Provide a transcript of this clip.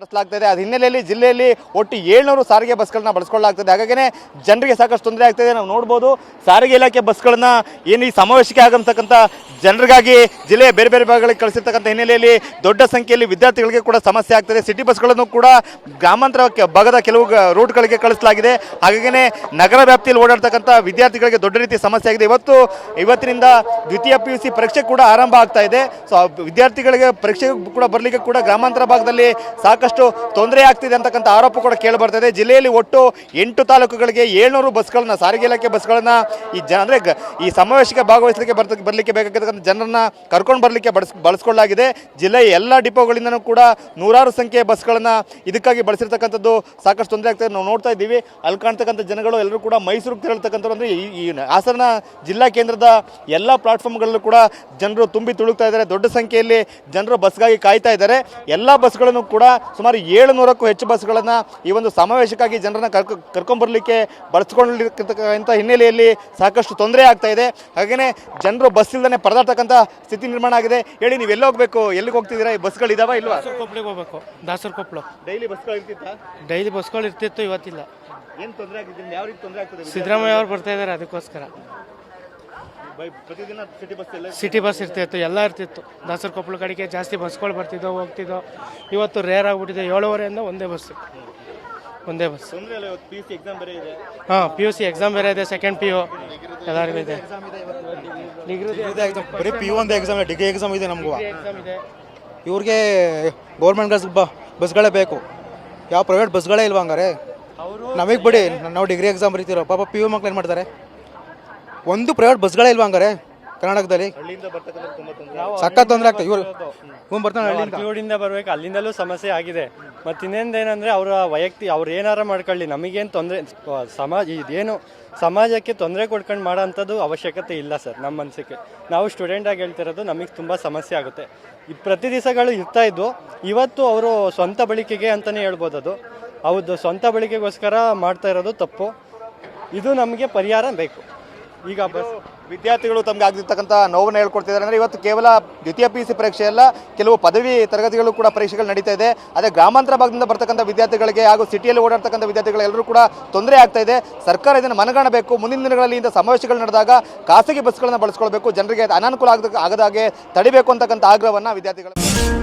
ನಡೆಸಲಾಗ್ತದೆ. ಅದ ಹಿನ್ನೆಲೆಯಲ್ಲಿ ಜಿಲ್ಲೆಯಲ್ಲಿ ಒಟ್ಟು ಏಳ್ನೂರು ಸಾರಿಗೆ ಬಸ್ಗಳನ್ನ ಬಳಸ್ಕೊಳ್ಳಲಾಗ್ತದೆ. ಹಾಗಾಗಿನೇ ಜನರಿಗೆ ಸಾಕಷ್ಟು ತೊಂದರೆ ಆಗ್ತದೆ. ನಾವು ನೋಡ್ಬೋದು ಸಾರಿಗೆ ಇಲಾಖೆ ಬಸ್ಗಳನ್ನ ಏನು ಈ ಸಮಾವೇಶಕ್ಕೆ ಆಗಂತಕ್ಕಂಥ ಜನರಿಗಾಗಿ ಜಿಲ್ಲೆಯ ಬೇರೆ ಬೇರೆ ಭಾಗಗಳಿಗೆ ಕಳಿಸಿರ್ತಕ್ಕಂಥ ಹಿನ್ನೆಲೆಯಲ್ಲಿ ದೊಡ್ಡ ಸಂಖ್ಯೆಯಲ್ಲಿ ವಿದ್ಯಾರ್ಥಿಗಳಿಗೆ ಕೂಡ ಸಮಸ್ಯೆ ಆಗ್ತದೆ. ಸಿಟಿ ಬಸ್ಗಳನ್ನು ಕೂಡ ಗ್ರಾಮಾಂತರ ಭಾಗದ ಕೆಲವು ರೂಟ್ಗಳಿಗೆ ಕಳಿಸಲಾಗಿದೆ. ಹಾಗಾಗಿನೇ ನಗರ ವ್ಯಾಪ್ತಿಯಲ್ಲಿ ಓಡಾಡ್ತಕ್ಕಂಥ ವಿದ್ಯಾರ್ಥಿಗಳಿಗೆ ದೊಡ್ಡ ರೀತಿಯ ಸಮಸ್ಯೆ ಆಗಿದೆ. ಇವತ್ತು, ಇವತ್ತಿನಿಂದ ದ್ವಿತೀಯ ಪಿ ಯು ಸಿ ಪರೀಕ್ಷೆ ಕೂಡ ಆರಂಭ ಆಗ್ತಾ ಇದೆ. ಸೊ, ವಿದ್ಯಾರ್ಥಿಗಳಿಗೆ ಪರೀಕ್ಷೆ ಕೂಡ ಬರಲಿಕ್ಕೆ ಕೂಡ ಗ್ರಾಮಾಂತರ ಭಾಗದಲ್ಲಿ ಸಾಕಷ್ಟು ತೊಂದರೆ ಆಗ್ತಿದೆ ಅಂತಕ್ಕಂಥ ಆರೋಪ ಕೂಡ ಕೇಳಿಬರ್ತದೆ. ಜಿಲ್ಲೆಯಲ್ಲಿ ಒಟ್ಟು ಎಂಟು ತಾಲೂಕುಗಳಿಗೆ ಏಳ್ನೂರು ಬಸ್ಗಳನ್ನು, ಸಾರಿಗೆ ಇಲಾಖೆ ಬಸ್ಗಳನ್ನು ಈ ಜನ ಅಂದರೆ ಈ ಸಮಾವೇಶಕ್ಕೆ ಭಾಗವಹಿಸಲಿಕ್ಕೆ ಬರ್ತ, ಬರಲಿಕ್ಕೆ ಬೇಕಾಗಿರ್ತಕ್ಕಂಥ ಜನರನ್ನ ಕರ್ಕೊಂಡು ಬರಲಿಕ್ಕೆ ಬಳಸ್, ಬಳಸ್ಕೊಳ್ಳಲಾಗಿದೆ. ಜಿಲ್ಲೆಯ ಎಲ್ಲ ಡಿಪೋಗಳಿಂದನೂ ಕೂಡ ನೂರಾರು ಸಂಖ್ಯೆಯ ಬಸ್ಗಳನ್ನು ಇದಕ್ಕಾಗಿ ಬಳಸಿರ್ತಕ್ಕಂಥದ್ದು ಸಾಕಷ್ಟು ತೊಂದರೆ ಆಗ್ತದೆ. ನಾವು ನೋಡ್ತಾ ಇದ್ದೀವಿ. ಅಲ್ಲಿ ಕಾಣ್ತಕ್ಕಂಥ ಜನಗಳು ಎಲ್ಲರೂ ಕೂಡ ಮೈಸೂರಿಗೆ ತೆರಳತಕ್ಕಂಥವ್ರು ಅಂದರೆ ಈ ಈ ಹಾಸನ ಜಿಲ್ಲಾ ಕೇಂದ್ರದ ಎಲ್ಲ ಪ್ಲಾಟ್ಫಾರ್ಮ್ಗಳಲ್ಲೂ ಕೂಡ ಜನರು ತುಂಬಿ ತುಳುಕ್ತಾ ಇದ್ದಾರೆ. ದೊಡ್ಡ ಸಂಖ್ಯೆಯಲ್ಲಿ ಜನರು ಬಸ್ಗಾಗಿ ಕಾಯ್ತಾ ಇದ್ದಾರೆ. ಎಲ್ಲ ಬಸ್ಗಳನ್ನು ಕೂಡ ಸುಮಾರು ಏಳು ನೂರಕ್ಕೂ ಹೆಚ್ಚು ಬಸ್ಗಳನ್ನು ಈ ಒಂದು ಸಮಾವೇಶಕ್ಕಾಗಿ ಜನರನ್ನು ಕರ್ಕೊ ಕರ್ಕೊಂಬರ್ಲಿಕ್ಕೆ ಬಳಸ್ಕೊಂಡಿರ್ತಕ್ಕಂಥ ಹಿನ್ನೆಲೆಯಲ್ಲಿ ಸಾಕಷ್ಟು ತೊಂದರೆ ಆಗ್ತಾ ಇದೆ. ಹಾಗೆಯೇ ಜನರು ಬಸ್ ಇಲ್ದೇ ಪರದಾಡ್ತಕ್ಕಂಥ ಸ್ಥಿತಿ ನಿರ್ಮಾಣ ಆಗಿದೆ. ಹೇಳಿ ನೀವು ಎಲ್ಲಿ ಹೋಗಬೇಕು? ಎಲ್ಲಿಗೆ ಹೋಗ್ತಿದ್ದೀರಾ? ಈ ಬಸ್ಗಳು ಇದಾವ ಇಲ್ವಾ? ಕೊಪ್ಪಳಿಗೆ ಹೋಗ್ಬೇಕು. ದಾಸರ ಕೊಪ್ಪಳು ಡೈಲಿ ಬಸ್ಗಳು ಇರ್ತಿತ್ತ? ಡೈಲಿ ಬಸ್ಗಳು ಇರ್ತಿತ್ತು ಇವತ್ತಿಲ್ಲ. ಏನು ತೊಂದರೆ ಆಗಿದೆ ಯಾವ ರೀತಿ ತೊಂದರೆ ಆಗ್ತದೆ? ಸಿದ್ದರಾಮಯ್ಯ ಅವರು ಬರ್ತಾ ಇದ್ದಾರೆ ಅದಕ್ಕೋಸ್ಕರ. ಪ್ರತಿದಿನ ಸಿಟಿ ಬಸ್ ಎಲ್ಲ ಸಿಟಿ ಬಸ್ ಇರ್ತಿತ್ತು ಎಲ್ಲ ಇರ್ತಿತ್ತು. ದಾಸರ ಕೊಪ್ಪಳ ಕಡೆಗೆ ಜಾಸ್ತಿ ಬಸ್ಗಳು ಬರ್ತಿದ್ದೋ ಹೋಗ್ತಿದ್ದೋ ಇವತ್ತು ರೇರ್ ಆಗಿಬಿಟ್ಟಿದೆ. ಏಳುವರೆಯಿಂದ ಒಂದೇ ಬಸ್ ಒಂದೇ ಬಸ್ ತೊಂದರೆ ಇಲ್ಲ ಇವತ್ತು ಪಿ ಸಿ ಎಕ್ಸಾಮ್ ಬೇರೆ ಇದೆ. ಹಾಂ ಪಿ ಯು ಸಿ ಎಕ್ಸಾಮ್ ಬೇರೆ ಇದೆ ಸೆಕೆಂಡ್ ಪಿ ಯು ಎಲ್ಲರಿಗೂ ಇದೆ. ಬರೀ ಪಿ ಯು ಒಂದು ಎಕ್ಸಾಮ್ ಡಿಗ್ರಿ ಎಕ್ಸಾಮ್ ಇದೆ ನಮಗೂ. ಎಕ್ಸಾಮ್ ಇದೆ. ಇವ್ರಿಗೆ ಗೌರ್ಮೆಂಟ್ ಬಸ್ ಬ ಬಸ್ಗಳೇ ಬೇಕು. ಯಾವ ಪ್ರೈವೇಟ್ ಬಸ್ಗಳೇ ಇಲ್ವಾ ಹಂಗಾರೆ? ನಮಗೆ ಬಿಡಿ ನಾವು ಡಿಗ್ರಿ ಎಕ್ಸಾಮ್ ಬರೀತಿರೋ. ಪಾಪ ಪಿ ಯು ಮಕ್ಳು ಏನು ಮಾಡ್ತಾರೆ? ಒಂದು ಪ್ರೈವೇಟ್ ಬಸ್ಗಳೇ ಇಲ್ವಾ ಹಂಗಾರೆ ಕರ್ನಾಟಕದಲ್ಲಿ? ತುಂಬ ತೊಂದರೆ ಸಖತ್ ತೊಂದರೆ ಆಗ್ತದೆ. ಇವರು ಹ್ಞೂ ಬರ್ತಾನೆ ಹಳ್ಳಿಯಿಂದ. ಕಿವಡಿಂದ ಬರ್ಬೇಕು ಅಲ್ಲಿಂದಲೂ ಸಮಸ್ಯೆ ಆಗಿದೆ. ಮತ್ತು ಇನ್ನೊಂದೇನೆಂದರೆ ಅವರ ವೈಯಕ್ತಿ ಅವ್ರು ಏನಾರ ಮಾಡ್ಕೊಳ್ಳಿ. ನಮಗೇನು ತೊಂದರೆ ಸಮಾಜ ಇದೇನು ಸಮಾಜಕ್ಕೆ ತೊಂದರೆ ಕೊಡ್ಕೊಂಡು ಮಾಡೋಂಥದ್ದು ಅವಶ್ಯಕತೆ ಇಲ್ಲ ಸರ್ ನಮ್ಮ ಮನಸ್ಸಿಗೆ ನಾವು ಸ್ಟೂಡೆಂಟಾಗಿ ಹೇಳ್ತಿರೋದು ನಮಗೆ ತುಂಬ ಸಮಸ್ಯೆ ಆಗುತ್ತೆ. ಈ ಪ್ರತಿ ದಿವಸಗಳು ಇರ್ತಾ ಇದ್ವು. ಇವತ್ತು ಅವರು ಸ್ವಂತ ಬಳಕೆಗೆ ಅಂತಲೇ ಹೇಳ್ಬೋದು ಅದು. ಹೌದು ಸ್ವಂತ ಬಳಕೆಗೋಸ್ಕರ ಮಾಡ್ತಾ ಇರೋದು ತಪ್ಪು. ಇದು ನಮಗೆ ಪರಿಹಾರ ಬೇಕು. ಈಗ ಬಸ್ ವಿದ್ಯಾರ್ಥಿಗಳು ತಮಗೆ ಆಗಿರ್ತಕ್ಕಂಥ ನೋವನ್ನು ಹೇಳ್ಕೊಡ್ತಿದ್ದಾರೆ. ಅಂದರೆ ಇವತ್ತು ಕೇವಲ ದ್ವಿತೀಯ ಪಿ ಯು ಸಿ ಪರೀಕ್ಷೆ ಅಲ್ಲ, ಕೆಲವು ಪದವಿ ತರಗತಿಗಳು ಕೂಡ ಪರೀಕ್ಷೆಗಳು ನಡೀತಾ ಇದೆ. ಅದೇ ಗ್ರಾಮಾಂತರ ಭಾಗದಿಂದ ಬರ್ತಕ್ಕಂಥ ವಿದ್ಯಾರ್ಥಿಗಳಿಗೆ ಹಾಗೂ ಸಿಟಿಯಲ್ಲಿ ಓಡಾಡ್ತಕ್ಕಂಥ ವಿದ್ಯಾರ್ಥಿಗಳೆಲ್ಲರೂ ಕೂಡ ತೊಂದರೆ ಆಗ್ತಾ ಇದೆ. ಸರ್ಕಾರ ಇದನ್ನು ಮನಗಾಣಬೇಕು. ಮುಂದಿನ ದಿನಗಳಲ್ಲಿ ಇಂಥ ಸಮಾವೇಶಗಳು ನಡೆದಾಗ ಖಾಸಗಿ ಬಸ್ಗಳನ್ನು ಬಳಸ್ಕೊಳ್ಬೇಕು. ಜನರಿಗೆ ಅನಾನುಕೂಲ ಆಗದ ಆಗದಾಗೆ ತಡಿಬೇಕು ಅಂತಕ್ಕಂಥ ಆಗ್ರಹವನ್ನು ವಿದ್ಯಾರ್ಥಿಗಳು